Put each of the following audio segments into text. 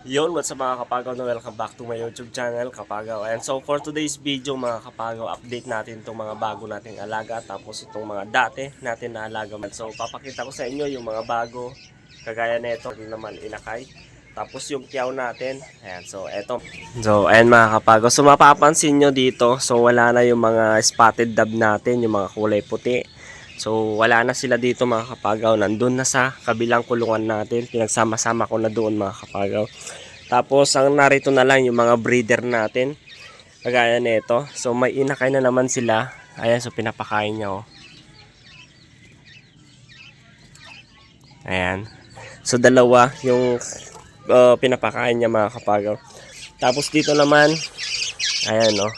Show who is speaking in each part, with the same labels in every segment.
Speaker 1: Yun, what's up mga kapagaw na welcome back to my YouTube channel, Kapagaw. And so for today's video mga kapagaw, update natin itong mga bago nating alaga tapos itong mga dati natin na alaga. So papakita ko sa inyo yung mga bago, kagaya nito naman inakay. Tapos yung kiyaw natin, ayan, so eto. So ayan mga kapagaw, so mapapansin nyo dito, so wala na yung mga spotted dab natin, yung mga kulay puti. So wala na sila dito mga kapagaw. Nandun na sa kabilang kulungan natin. Pinagsama-sama ko na doon mga kapagaw. Tapos ang narito na lang yung mga breeder natin. Kagaya nito. So may inakay na naman sila. Ayan so pinapakain niya oh. Ayan. So dalawa yung uh, pinapakain niya mga kapagaw. Tapos dito naman ayan oh.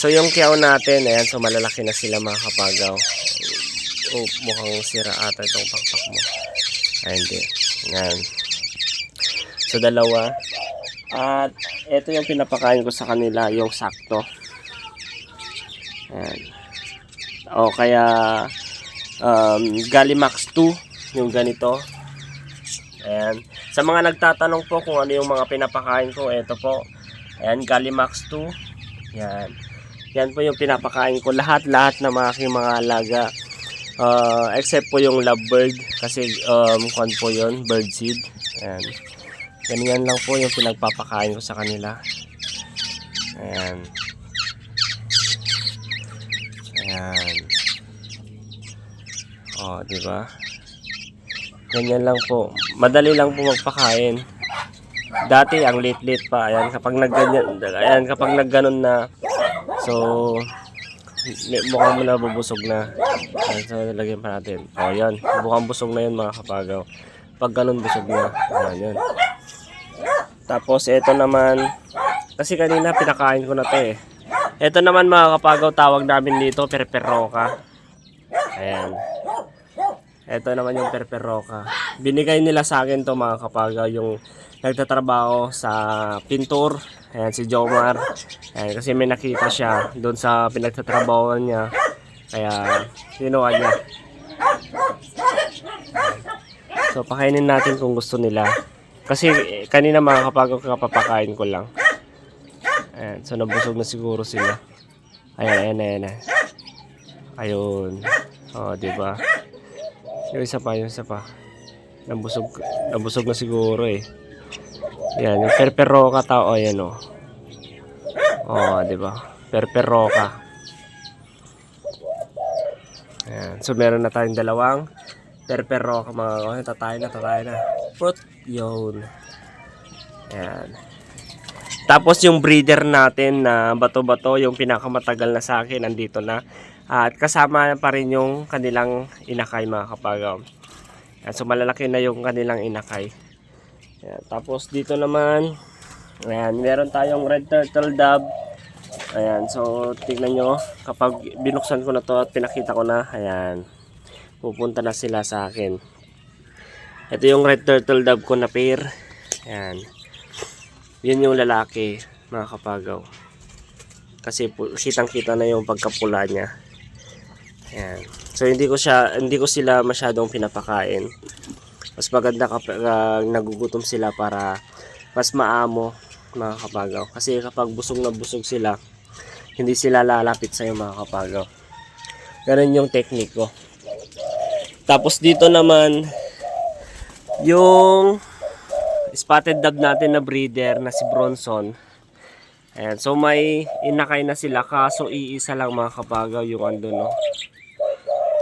Speaker 1: So yung kiyaw natin, ayan, so malalaki na sila mga kapagaw. Oh, mukhang sira ata itong pakpak mo. Ay, hindi. Yan. So, dalawa. At, ito yung pinapakain ko sa kanila, yung sakto. Ayan. O, kaya, um, Galimax 2, yung ganito. Ayan. Sa mga nagtatanong po kung ano yung mga pinapakain ko, ito po. Ayan, Galimax 2. Yan. Yan po yung pinapakain ko. Lahat-lahat na mga aking mga alaga. Uh, except po yung lovebird kasi um, kwan po yun, bird seed. Ayan. Ganyan lang po yung pinagpapakain ko sa kanila. Ayan. Ayan. Oh, di ba? Ganyan lang po. Madali lang po magpakain. Dati ang late-late pa. Ayan, kapag nagganyan, ayan, kapag nagganon na so mukhang mo na bubusog na. So lagyan pa natin. O yan, mukhang busog na yun mga kapagaw. Pag ganun busog na, ayan yun. Tapos ito naman, kasi kanina pinakain ko na to eh. Ito naman mga kapagaw, tawag namin dito, perperoka. Ayan. Ito naman yung perperoka. Binigay nila sa akin to mga kapagaw, yung nagtatrabaho sa pintor. Ayan, si Jomar. Ayan, kasi may nakita siya doon sa pinagtatrabaho niya. Kaya, kinuha niya. So, pakainin natin kung gusto nila. Kasi, kanina mga kapagaw, kapapakain ko lang. Ayan, so nabusog na siguro sila. Ayan, ayan, ayan. ayan. Ayun. O, di ba? Yung isa pa, yung isa pa. Nabusog, nabusog na siguro eh. Yan, yung perperoka tao, ayan o. Oh, di ba? Perperoka. Ayan, so meron na tayong dalawang perperoka mga kapatid. Tatay na, tatay na. Put, yun. Ayan. Tapos yung breeder natin na bato-bato, yung pinakamatagal na sa akin, nandito na. At kasama pa rin yung kanilang inakay mga kapagaw. Ayan, so malalaki na yung kanilang inakay. Ayan, tapos dito naman, ayan, meron tayong red turtle dove. Ayan, so tignan nyo, kapag binuksan ko na to at pinakita ko na, ayan, pupunta na sila sa akin. Ito yung red turtle dove ko na pair. Ayan. Yun yung lalaki, mga kapagaw. Kasi kitang-kita na yung pagkapula niya. Ayan. So hindi ko siya hindi ko sila masyadong pinapakain. Mas maganda kapag ah, nagugutom sila para mas maamo mga kapagaw. Kasi kapag busog na busog sila, hindi sila lalapit sa mga kapagaw. Ganun yung technique ko. Tapos dito naman yung spotted dove natin na breeder na si Bronson. Ayan, so may inakay na sila kaso iisa lang mga kapagaw yung ando no.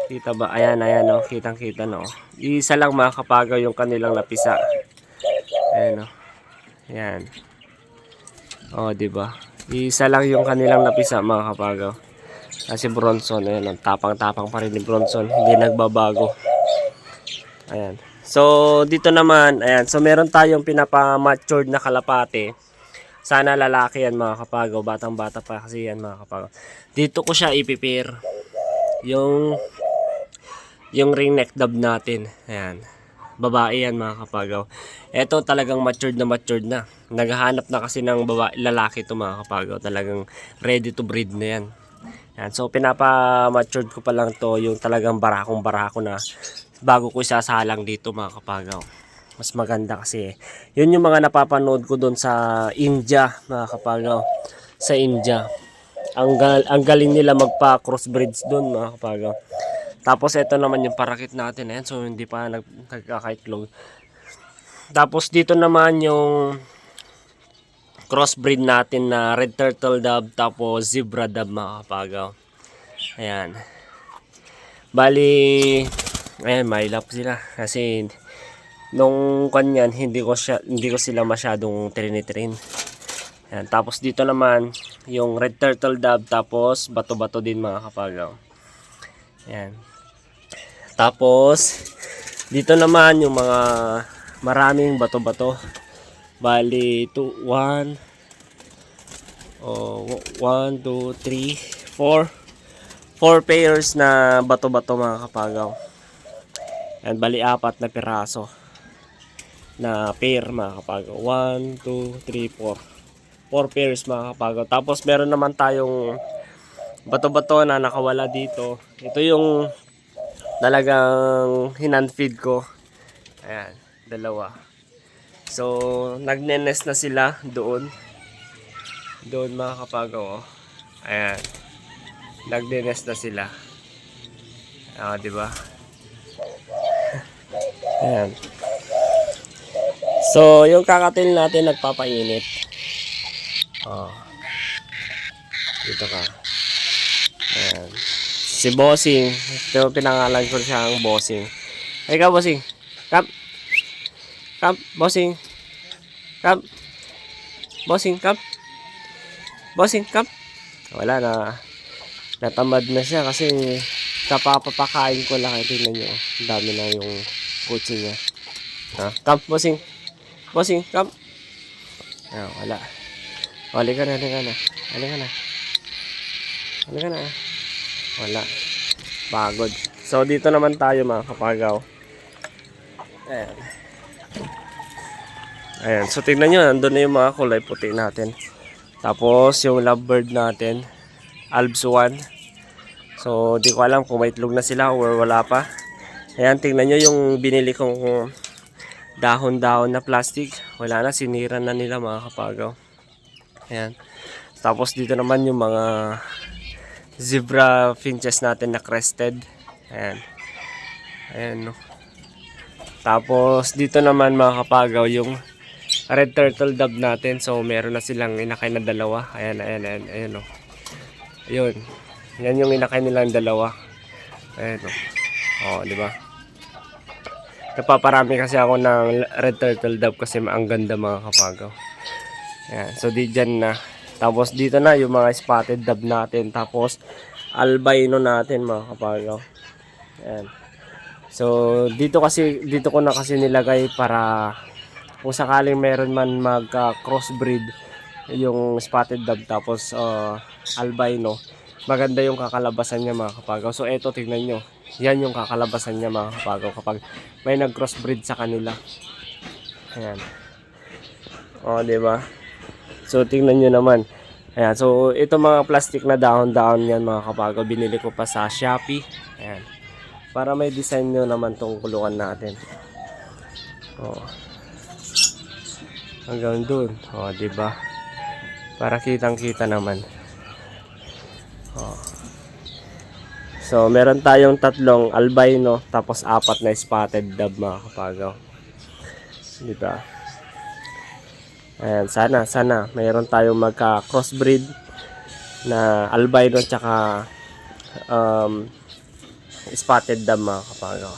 Speaker 1: Kita ba? Ayan, ayan no. Kitang kita no. Iisa lang mga kapagaw yung kanilang napisa. Ayan no. Ayan. Oh, di ba? Iisa lang yung kanilang napisa mga kapagaw. Kasi Bronson, ayan, ang tapang-tapang pa rin ni Bronson. Hindi nagbabago. Ayan. So, dito naman, ayan. So, meron tayong pinapa-matured na kalapate. Sana lalaki yan mga kapagaw. Batang-bata pa kasi yan mga kapagaw. Dito ko siya ipipir. Yung yung ring neck dub natin. Ayan. Babae yan mga kapagaw. Ito talagang matured na matured na. Naghahanap na kasi ng babae, lalaki to mga kapagaw. Talagang ready to breed na yan. Yan. So, pinapa-matured ko pa lang to yung talagang barakong barako na bago ko isasalang dito mga kapagaw. Mas maganda kasi. Yun yung mga napapanood ko doon sa India, mga kapagaw. Sa India. Ang, gal- ang galing nila magpa crossbreeds doon, mga kapagaw. Tapos ito naman yung parakit natin. Ayan, so hindi pa nag, nagkakaitlog. Tapos dito naman yung crossbreed natin na red turtle dove tapos zebra dove mga kapagaw. Ayan. Bali, ayan, may lap sila. Kasi, nung kanyan, hindi ko, siya, hindi ko sila masyadong trinitrain. Ayan. Tapos dito naman, yung red turtle dove, tapos bato-bato din mga kapagaw. Ayan. Tapos, dito naman yung mga maraming bato-bato. Bali, 2, 1, oh, 1, 2, 3, 4, 4 pairs na bato-bato mga kapagaw. And bali apat na piraso na pair mga kapagaw. 1, 2, 3, 4. 4 pairs mga kapagaw. Tapos meron naman tayong bato-bato na nakawala dito. Ito yung talagang hinand-feed ko. Ayan, dalawa. So, nagnenes na sila doon. Doon mga kapagaw. Oh. Ayan nagdines na sila. Ah, di ba? Ayan. So, yung kakatil natin nagpapainit. Oh. Dito ka. Si Bossing. Ito pinangalan ko siya ang Bossing. Ay ka, Bossing. Kam. Kam, Bossing. Kam. Bossing, kam. Bossing, kam. Wala na natamad na siya kasi kapapapakain ko lang tingnan nyo ang dami na yung kutsi niya ha come bossing bossing come ah, wala hali ka na hali ka na hali ka na hali ka na wala pagod so dito naman tayo mga kapagaw ayan ayan so tingnan nyo nandun na yung mga kulay puti natin tapos yung lovebird natin Alps 1. So, di ko alam kung may itlog na sila or wala pa. Ayan, tingnan nyo yung binili kong dahon-dahon na plastic. Wala na, sinira na nila mga kapagaw. Ayan. Tapos dito naman yung mga zebra finches natin na crested. Ayan. Ayan, no. Tapos dito naman mga kapagaw yung red turtle dove natin. So, meron na silang inakay na dalawa. Ayan, ayan, ayan, ayan, no. Ayun. Yan yung inakay nilang dalawa. Ayun. Oh, oh di ba? Napaparami kasi ako ng red turtle dove kasi ang ganda mga kapagaw. Ayan. So, di dyan na. Tapos, dito na yung mga spotted dove natin. Tapos, albino natin mga kapagaw. Ayan. So, dito kasi, dito ko na kasi nilagay para kung sakaling meron man mag-crossbreed yung spotted dove tapos uh, albino maganda yung kakalabasan niya mga kapagaw so eto tingnan nyo yan yung kakalabasan niya mga kapagaw kapag may nag crossbreed sa kanila ayan o di ba so tingnan nyo naman. Ayan so ito mga plastic na dahon-dahon yan mga kapagaw binili ko pa sa Shopee. Ayan. Para may design nyo naman tong kulungan natin. Oh. Hanggang dun. O di ba para kitang kita naman. Oh. so meron tayong tatlong albino tapos apat na spotted dove mga kapagaw di ba ayan sana sana mayroon tayong magka crossbreed na albino tsaka um, spotted dove mga kapagaw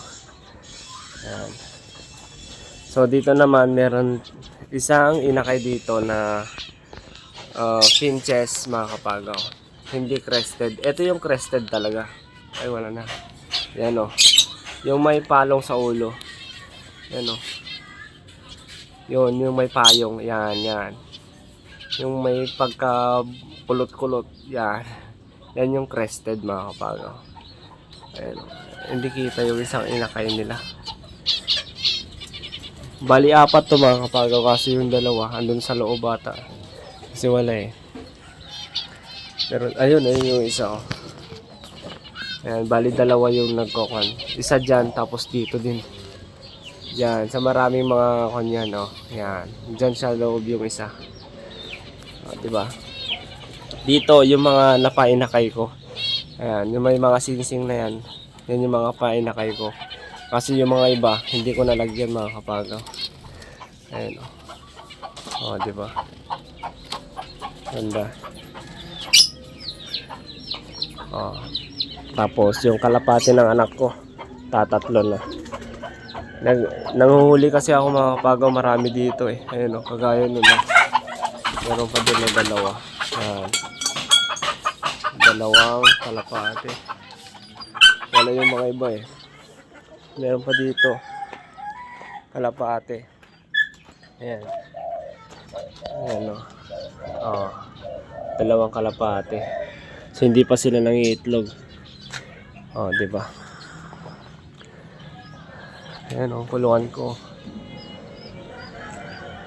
Speaker 1: ayan so dito naman meron isang inakay dito na uh, finches mga kapagaw. Hindi crested. Ito yung crested talaga. Ay wala na. Yan o. Yung may palong sa ulo. Yan o. Yun, yung may payong. Yan, yan. Yung may pagka kulot-kulot. Yan. Yan yung crested mga kapagaw. Ayan. Hindi kita yung isang inakay nila. Bali apat to mga kapagaw kasi yung dalawa andun sa loob bata. Kasi wala eh. Pero ayun, ayun yung isa oh. Ayan, bali dalawa yung nagkokan. Isa dyan, tapos dito din. Yan, sa maraming mga kanyan, oh. Yan. Diyan sa loob yung isa. Oh, 'di ba? Dito yung mga napainakay ko. Ayan, yung may mga singsing na yan. Yan yung mga painakay ko. Kasi yung mga iba, hindi ko nalagyan mga kapagaw. Ayan, oh. Oh, 'di ba? Ganda. Oh. Tapos yung kalapati ng anak ko, tatatlo na. Nag, nanguhuli kasi ako mga kapagaw, marami dito eh. Ayun o, kagaya nun ah. Meron pa din na dalawa. Yan. Dalawang kalapate. Wala yung mga iba eh. Meron pa dito. Kalapate. Ayan. Ayan o. Oh. Dalawang kalapate. So hindi pa sila nangiitlog. Oh, 'di ba? Ayan oh, kulungan ko.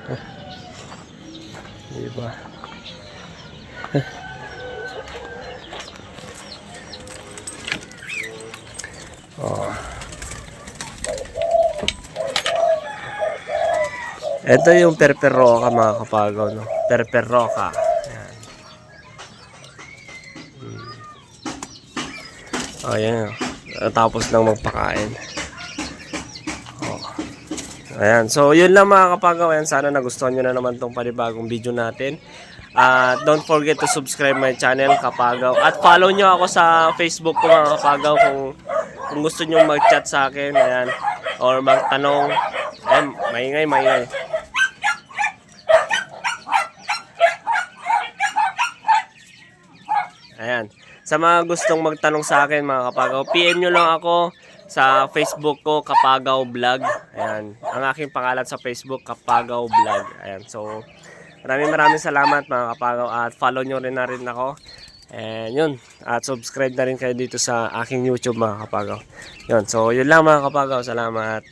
Speaker 1: Eh. Di ba? oh. Ito yung perperoka mga kapagaw, no? Perperoka. Ayan. Hmm. Oh, yan. Tapos lang magpakain. Ayan. So, yun lang mga kapagaw. Ayan, sana nagustuhan nyo na naman tong panibagong video natin. At don't forget to subscribe my channel, Kapagaw. At follow nyo ako sa Facebook ko mga kapagaw kung, kung gusto nyo mag-chat sa akin. Ayan. Or magtanong. Ayan, maingay, maingay. Ayan. Sa mga gustong magtanong sa akin mga kapagaw, PM nyo lang ako sa Facebook ko, Kapagaw Vlog. Ayan. Ang aking pangalan sa Facebook, Kapagaw Vlog. Ayan. So, maraming maraming salamat mga kapagaw at follow nyo rin na rin ako. And yun. At subscribe na rin kayo dito sa aking YouTube mga kapagaw. Yun. So, yun lang mga kapagaw. Salamat.